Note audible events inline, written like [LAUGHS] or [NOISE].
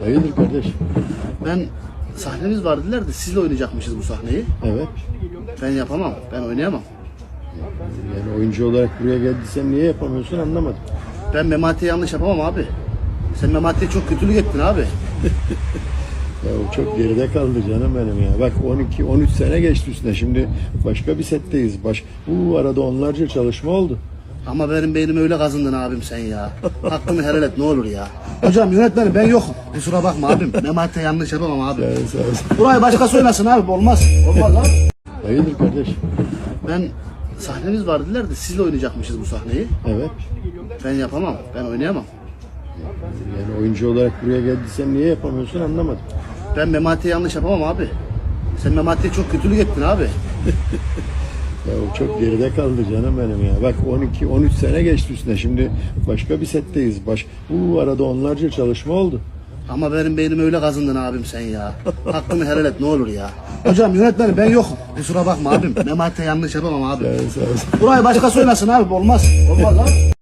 Hayırdır kardeş? Ben sahnemiz var dediler de sizle oynayacakmışız bu sahneyi. Evet. Ben yapamam. Ben oynayamam. Yani oyuncu olarak buraya geldiysen niye yapamıyorsun anlamadım. Ben Memati'ye yanlış yapamam abi. Sen Memati'ye çok kötülük ettin abi. [LAUGHS] Ya o çok geride kaldı canım benim ya. Bak 12 13 sene geçti üstüne. Şimdi başka bir setteyiz. Baş bu arada onlarca çalışma oldu. Ama benim beynimi öyle kazındın abim sen ya. Hakkımı helal et ne olur ya. Hocam yönetmenim ben yokum. Kusura bakma abim. Memati'ye yanlış yapamam abi. Yani sağ olsun. Burayı başkası oynasın abi. Olmaz. Olmaz abi. Hayırdır kardeş? Ben sahnemiz var dediler de sizle oynayacakmışız bu sahneyi. Evet. Ben yapamam. Ben oynayamam. Yani oyuncu olarak buraya geldiysen niye yapamıyorsun anlamadım. Ben Memati'ye yanlış yapamam abi. Sen Memati'ye çok kötülük ettin abi. [LAUGHS] Ya o çok geride kaldı canım benim ya. Bak 12 13 sene geçti üstüne. Şimdi başka bir setteyiz. Baş bu arada onlarca çalışma oldu. Ama benim beynimi öyle kazındın abim sen ya. Hakkımı helal et ne olur ya. Hocam yönetmenim ben yokum. Kusura bakma abim. Memati'ye yanlış yapamam abi. Yani sağ olsun. Burayı başkası oynasın abi. Olmaz. Olmaz abi.